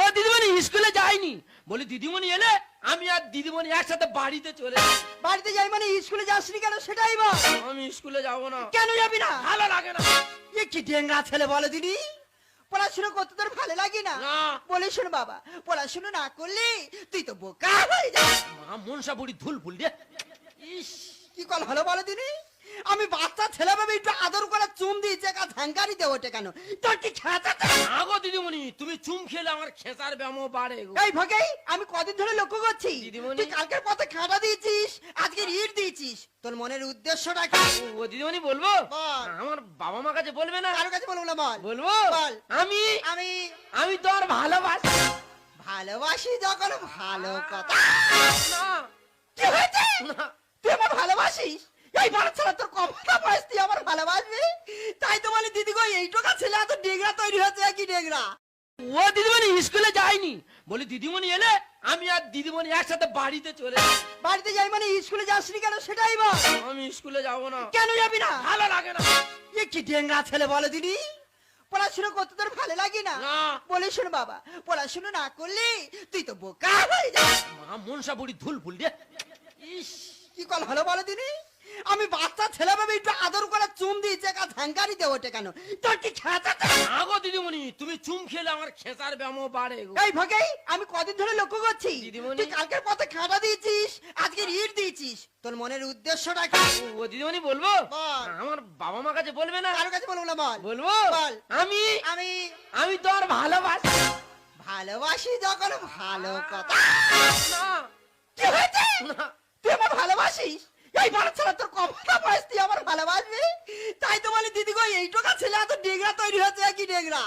ও দিদিমণি স্কুলে যায়নি বলি দিদিমণি এলে আমি আর দিদিমণি একসাথে বাড়িতে চলে। বাড়িতে যাই মানে স্কুলে যাসনি কেন? সেটাই বল আমি স্কুলে যাব না। কেন যাবি না? ভালো লাগে না। এ কি ডেঙ্গা ছেলে বলো দিদি। পড়াশোনা করতে তোর ভালো লাগে না। বলে শোন বাবা পড়াশোনা না করলে তুই তো বোকা হয়ে যাস। মা মনসা বুড়ি ধুল ফুল দিয়ে ইস কি কল ভালো বলো দিদি। আমি বাচ্চা ছেলে ভাবে একটু আদর করে চুম দিয়েছে একা ঝাঙ্কারি দেবো ওটা কেন? তোর কি খেতা না গো দিদিমণি তুমি চুম খেলে আমার খেসার ব্যামো বাড়ে গো। এই ভাগেই আমি কদিন ধরে লক্ষ্য করছি। দিদিমণি। তুই কালকের পথে খাটা দিয়েছিস আজকে ইট দিয়েছিস। তোর মনের উদ্দেশ্যটা কি? ও দিদিমণি বলব? বল। আমার বাবা মা কাছে বলবে না? কারও কাছে বলব না বল। বলব? বল। আমি? আমি? আমি তো আর ভালোবাসি। ভালোবাসি যখন ভালো কথা। না কি হয়েছে না তুই আমার ভালোবাসিস এই ভালো ছেলে তোর কমতা বয়স তুই আমার ভালোবাসবি তাই তো বলি দিদি গো এই টোকা ছেলে এত ডেগরা তৈরি হয়েছে কি ডেগরা? ও দিদিমণি স্কুলে যায়নি। বলি দিদিমণি এলে আমি আর দিদিমণি একসাথে বাড়িতে চলে যাব। বাড়িতে যাই মানে স্কুলে যাসনি কেন? সেটাই বল। আমি স্কুলে যাব না। কেন যাবি না? ভালো লাগে না। এ কি ডেঙ্গা ছেলে বলো দিদি? পড়াশোনা করতে তোর ভালো লাগে না। বলে শোন বাবা পড়াশোনা না করলে তুই তো বোকা হয়ে যাস মা মনসা বুড়ি ধুল ফুল দিয়ে ইস কি কল ভালো বলো দিদি? আমি বাচ্চা ছেলে ভাবে একটু আদর করে চুম দিয়েছে একা ঝাঙ্কারি দেবো ওটা কেন? তোর কি খেতা না গো দিদিমণি তুমি চুম খেলে আমার খেসার ব্যামো বাড়ে। এই ভাগেই আমি কদিন ধরে লক্ষ্য করছি। তুই কালকের পথে খাটা দিয়েছিস আজকে ইট দিয়েছিস। তোর মনের উদ্দেশ্যটা কি? ও দিদিমণি বলব? বল। আমার বাবা মা কাছে বলবে না? কারও কাছে বলব না বল। বলব? বল। আমি? আমি? আমি তোর ভালোবাসি। ভালোবাসি যখন ভালো কথা। এই ভালো ছেলে তোর কমতা বয়স? তুই আমার ভালোবাসবি? তাই তো বলি, দিদি গো, এইটুকা ছেলে এত ডেগরা তৈরি হয়েছে কি ডেগরা?